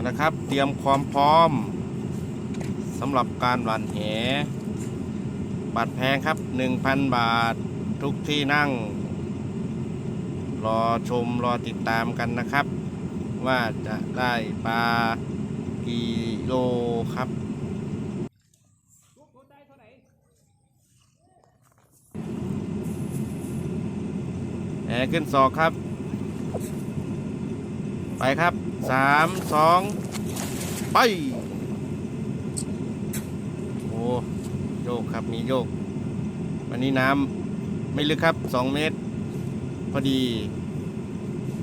นะครับ เตรียมความพร้อมสำหรับการหว่านแหบัตรแพงครับ 1,000 บาททุกที่นั่ง รอชมรอติดตามกันนะครับ ว่าจะได้ปลากี่โลครับแหขึ้นศอกครับ ไปครับ สามสองไป โอ้โยกครับมีโยก วันนี้น้ำไม่ลึกครับสองเมตร พอดี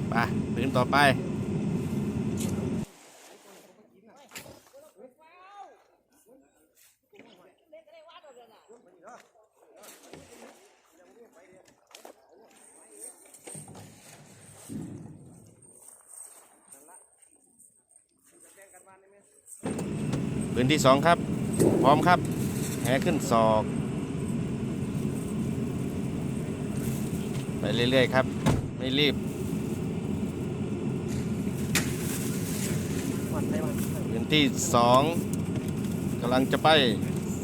ไปพื้นต่อไป พื้นที่สองครับ พร้อมครับ แหขึ้นศอก ไปเรื่อยๆครับ ไม่รีบพื้นที่สองกำลังจะไป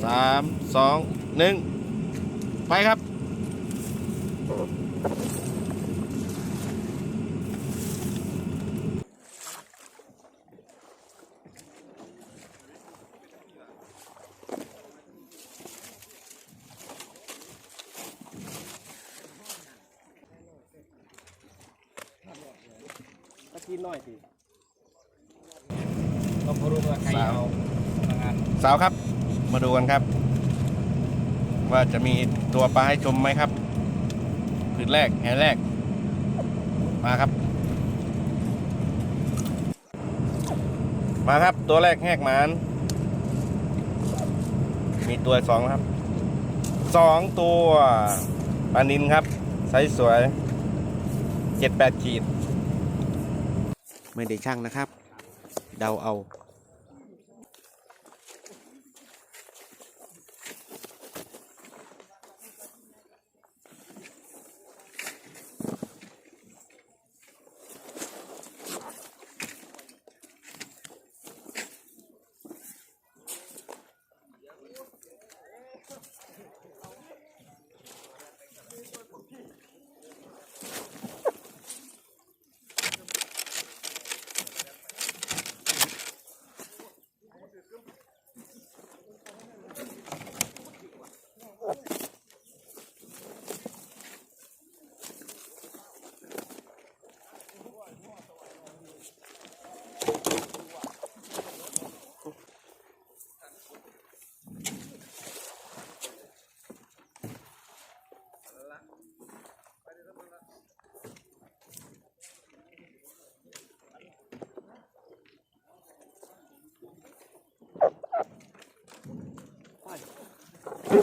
สามสองหนึ่งไปครับ ตะกี้น้อยสิก็พอรู้ว่าใครเอาพลังงานสาวครับ มาดูกันครับ ว่าจะมีตัวปลาให้ชมไหมครับคืนแรกแหแรก มาครับ มาครับตัวแรกแหกหมาน มีตัวสองครับสองตัวปลานินครับไซส์สวยเจ็ดแปดขีด ไม่ได้ช่างนะครับ เดาเอา ชม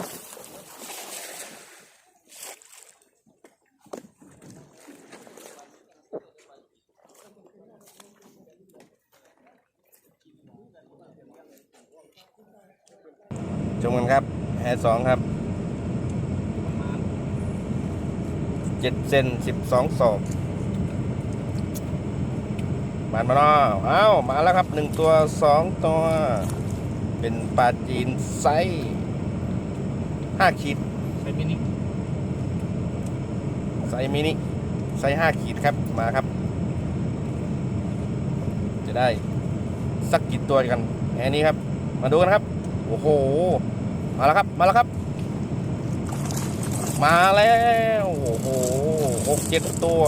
กันครับแอร์สองครับเจ็ดเซนสิบสองศอกมานมาเนาะเอ้ามาแล้วครับหนึ่งตัวสองตัว เป็นปลาจีนไซส์ ห้าขีดใช้มินิไซส์มินิไซส์ห้าขีดครับมาครับ จะได้สักกี่ตัวกันแค่นี้ครับ มาดูกันครับ โอ้โห มาแล้วครับ มาแล้วครับ มาแล้ว โอ้โหหกเจ็ดตัว